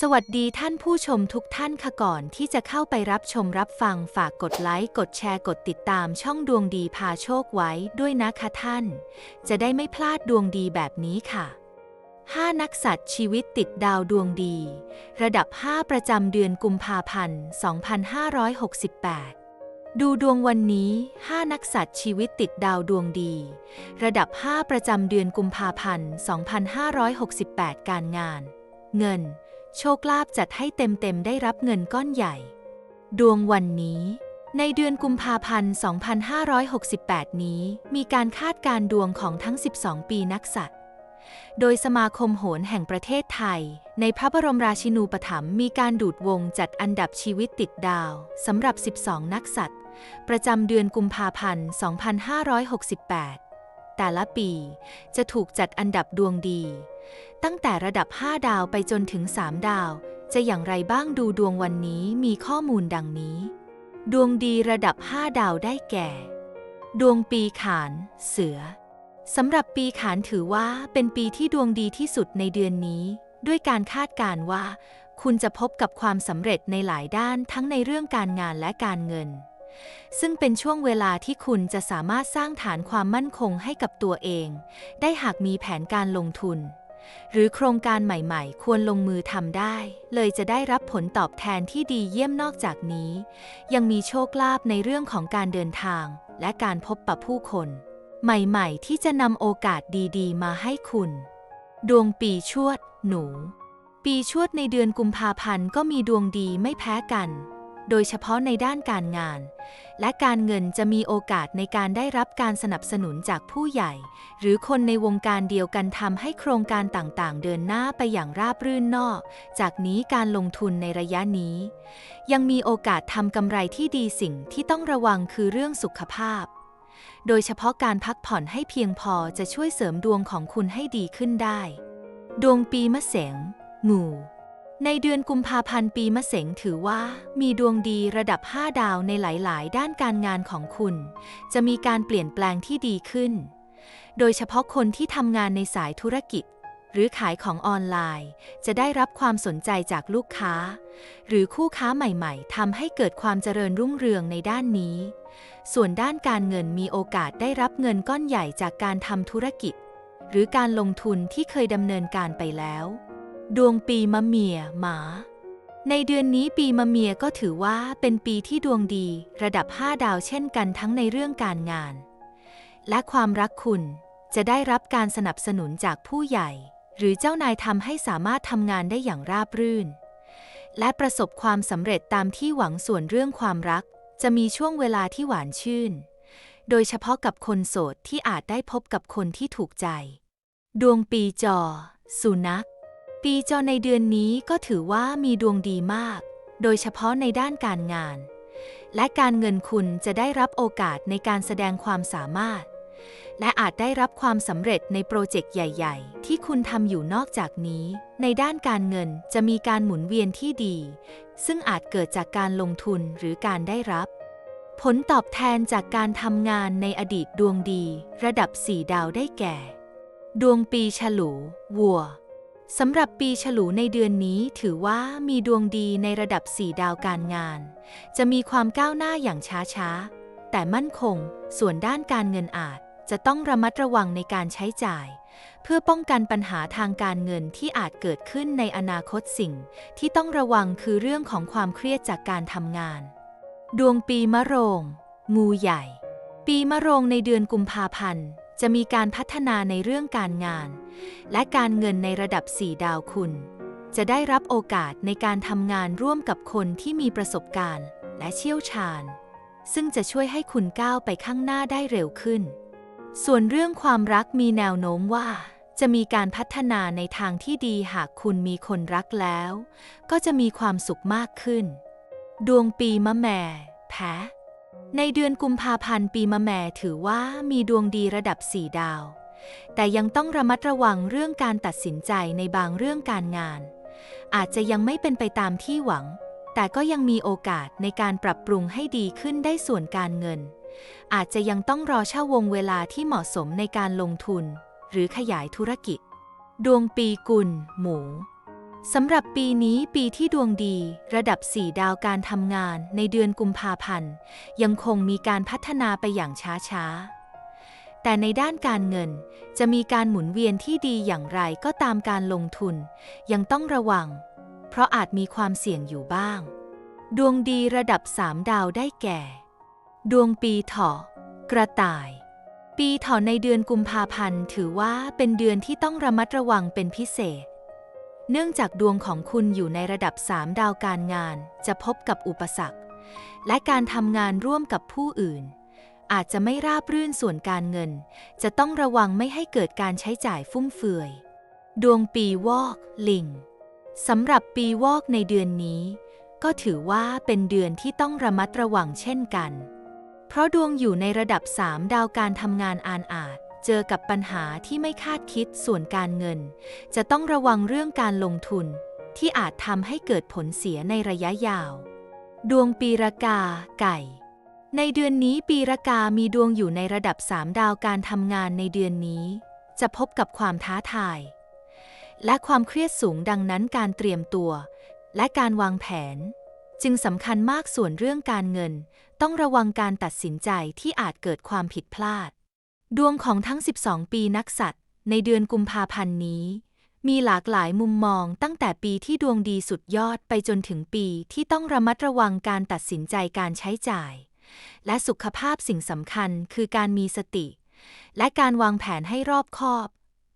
สวัสดีท่านผู้ชมทุกท่านค่ะก่อนที่จะเข้าไปรับชมรับฟังฝากกดไลค์กดแชร์กดติดตามช่องดวงดีพาโชคไว้ด้วยนะคะท่าน จะได้ไม่พลาดดวงดีแบบนี้ค่ะ 5 นักสัตว์ชีวิตติดดาวดวงดี ระดับ 5 ประจำเดือนกุมภาพันธ์ 2568 ดูดวงวันนี้ 5 นักสัตว์ชีวิตติดดาวดวงดี ระดับ 5 ประจำเดือนกุมภาพันธ์ 2568 การงาน เงิน โชคลาภจัดให้เต็มๆได้รับเงินก้อนใหญ่ ดวงวันนี้ ในเดือนกุมภาพันธ์ 2568 นี้ มีการคาดการดวงของทั้ง 12 ปีนักสัตว์โดยสมาคมโหรแห่งประเทศไทย ในพระบรมราชินูปถัมภ์มีการดูดวงจัดอันดับชีวิตติดดาวสำหรับ 12 นักสัตว์ประจำเดือนกุมภาพันธ์ 2568 แต่ละปีจะถูกจัดอันดับดวงดี ตั้งแต่ระดับ 5 ดาวไปจนถึง 3 ดาว จะอย่างไรบ้างดูดวงวันนี้มีข้อมูลดังนี้ ดวงดีระดับ 5 ดาวได้แก่ ดวงปีขาน เสือสำหรับปีขานถือว่าเป็นปีที่ดวงดีที่สุดในเดือนนี้ ด้วยการคาดการณ์ว่า คุณจะพบกับความสำเร็จในหลายด้านทั้งในเรื่องการงานและการเงิน ซึ่งเป็นช่วงเวลาที่คุณจะสามารถสร้างฐานความมั่นคงให้กับตัวเอง ได้หากมีแผนการลงทุน หรือโครงการใหม่ๆ ควรลงมือทำได้ เลยจะได้รับผลตอบแทนที่ดีเยี่ยมนอกจากนี้ ยังมีโชคลาภในเรื่องของการเดินทาง และการพบปะผู้คน ใหม่ๆ ที่จะนำโอกาสดีๆ มาให้คุณ ดวงปีชวด หนู ปีชวดในเดือนกุมภาพันธ์ก็มีดวงดีไม่แพ้กัน โดยเฉพาะในด้านการงาน และการเงินจะมีโอกาสในการได้รับการสนับสนุนจากผู้ใหญ่ หรือคนในวงการเดียวกันทำให้โครงการต่างๆ เดินหน้าไปอย่างราบรื่นนอก จากนี้การลงทุนในระยะนี้ ยังมีโอกาสทำกำไรที่ดีสิ่งที่ต้องระวังคือเรื่องสุขภาพโดยเฉพาะการพักผ่อนให้เพียงพอจะช่วยเสริมดวงของคุณให้ดีขึ้นได้ ดวงปีมะเสงงู ในเดือนกุมภาพันธ์ปีมะเสงถือว่ามีดวงดีระดับ 5 ดาวในหลาย ๆ ด้านการงานของคุณ จะมีการเปลี่ยนแปลงที่ดีขึ้น โดยเฉพาะคนที่ทำงานในสายธุรกิจ หรือขายของออนไลน์ จะได้รับความสนใจจากลูกค้า หรือคู่ค้าใหม่ ๆทำให้เกิดความเจริญรุ่งเรืองในด้านนี้ ส่วนด้านการเงินมีโอกาสได้รับเงินก้อนใหญ่จากการทำธุรกิจ หรือการลงทุนที่เคยดำเนินการไปแล้ว ดวงปีมะเมียหมา ในเดือนนี้ปีมะเมียก็ถือว่าเป็นปีที่ดวงดีระดับ 5 ดาวเช่นกันทั้งในเรื่องการงาน และความรักคุณจะได้รับการสนับสนุนจากผู้ใหญ่ หรือเจ้านายทำให้สามารถทำงานได้อย่างราบรื่น และประสบความสำเร็จตามที่หวังส่วนเรื่องความรัก จะมีช่วงเวลาที่หวานชื่น โดยเฉพาะกับคนโสดที่อาจได้พบกับคนที่ถูกใจ ดวงปีจอ สุนัข ปีจอในเดือนนี้ก็ถือว่ามีดวงดีมาก โดยเฉพาะในด้านการงาน และการเงินคุณจะได้รับโอกาสในการแสดงความสามารถ และอาจได้รับความสำเร็จในโปรเจกต์ใหญ่ ๆ ที่คุณทำอยู่นอกจากนี้ ในด้านการเงินจะมีการหมุนเวียนที่ดี ซึ่งอาจเกิดจากการลงทุนหรือการได้รับ ผลตอบแทนจากการทำงานในอดีตดวงดี ระดับ 4 ดาวได้แก่ ดวงปีฉลู วัว สำหรับปีฉลูในเดือนนี้ถือว่ามีดวงดีในระดับ 4 ดาวการงาน จะมีความก้าวหน้าอย่างช้าๆ แต่มั่นคง ส่วนด้านการเงินอาจจะต้องระมัดระวังในการใช้จ่าย เพื่อป้องกันปัญหาทางการเงินที่อาจเกิดขึ้นในอนาคตสิ่ง ที่ต้องระวังคือเรื่องของความเครียดจากการทำงาน ดวงปีมะโรง งูใหญ่ ปีมะโรงในเดือนกุมภาพันธ์ จะมีการพัฒนาในเรื่องการงาน และการเงินในระดับ 4 ดาวคุณ จะได้รับโอกาสในการทำงานร่วมกับคนที่มีประสบการณ์และเชี่ยวชาญ ซึ่งจะช่วยให้คุณก้าวไปข้างหน้าได้เร็วขึ้น ส่วนเรื่องความรักมีแนวโน้มว่าจะมีการพัฒนาในทางที่ดีหากคุณมีคนรักแล้ว ก็จะมีความสุขมากขึ้น ดวงปีมะแม่ แพะ ในเดือนกุมภาพันธ์ปีมะแม่ถือว่ามีดวงดีระดับ4ดาว แต่ยังต้องระมัดระวังเรื่องการตัดสินใจในบางเรื่องการงาน อาจจะยังไม่เป็นไปตามที่หวัง แต่ก็ยังมีโอกาสในการปรับปรุงให้ดีขึ้นได้ส่วนการเงิน อาจจะยังต้องรอเช่าวงเวลาที่เหมาะสมในการลงทุน หรือขยายธุรกิจ ดวงปีกุลหมู สำหรับปีนี้ปีที่ดวงดี ระดับ 4 ดาวการทำงานในเดือนกุมภาพันธ์ ยังคงมีการพัฒนาไปอย่างช้าๆ แต่ในด้านการเงินจะมีการหมุนเวียนที่ดีอย่างไรก็ตามการลงทุน ยังต้องระวัง เพราะอาจมีความเสี่ยงอยู่บ้าง ดวงดีระดับ 3 ดาวได้แก่ ดวงปีเถาะกระต่าย ปีเถาะในเดือนกุมภาพันธ์ถือว่าเป็นเดือนที่ต้องระมัดระวังเป็นพิเศษ เนื่องจากดวงของคุณอยู่ในระดับ 3 ดาวการงาน จะพบกับอุปสรรค และการทำงานร่วมกับผู้อื่น อาจจะไม่ราบรื่นส่วนการเงิน จะต้องระวังไม่ให้เกิดการใช้จ่ายฟุ่มเฟือย ดวงปีวอกลิงสำหรับปีวอกในเดือนนี้ ก็ถือว่าเป็นเดือนที่ต้องระมัดระวังเช่นกัน เพราะดวงอยู่ในระดับ 3 ดาวการทำงานอานอาจ เจอกับปัญหาที่ไม่คาดคิดส่วนการเงิน จะต้องระวังเรื่องการลงทุน ที่อาจทำให้เกิดผลเสียในระยะยาว ดวงปีรากา ไก่ ในเดือนนี้ปีรากามีดวงอยู่ในระดับ3ดาวการทำงานในเดือนนี้ จะพบกับความท้าทาย และความเครียดสูงดังนั้นการเตรียมตัว และการวางแผน จึงสำคัญมากส่วนเรื่องการเงิน ต้องระวังการตัดสินใจที่อาจเกิดความผิดพลาด ดวงของทั้ง 12 ปีนักสัตว์ ในเดือนกุมภาพันธ์นี้ มีหลากหลายมุมมองตั้งแต่ปีที่ดวงดีสุดยอดไปจนถึงปีที่ต้องระมัดระวังการตัดสินใจการใช้จ่าย และสุขภาพสิ่งสำคัญคือการมีสติ และการวางแผนให้รอบคอบ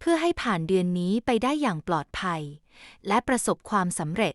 เพื่อให้ผ่านเดือนนี้ไปได้อย่างปลอดภัย และประสบความสำเร็จ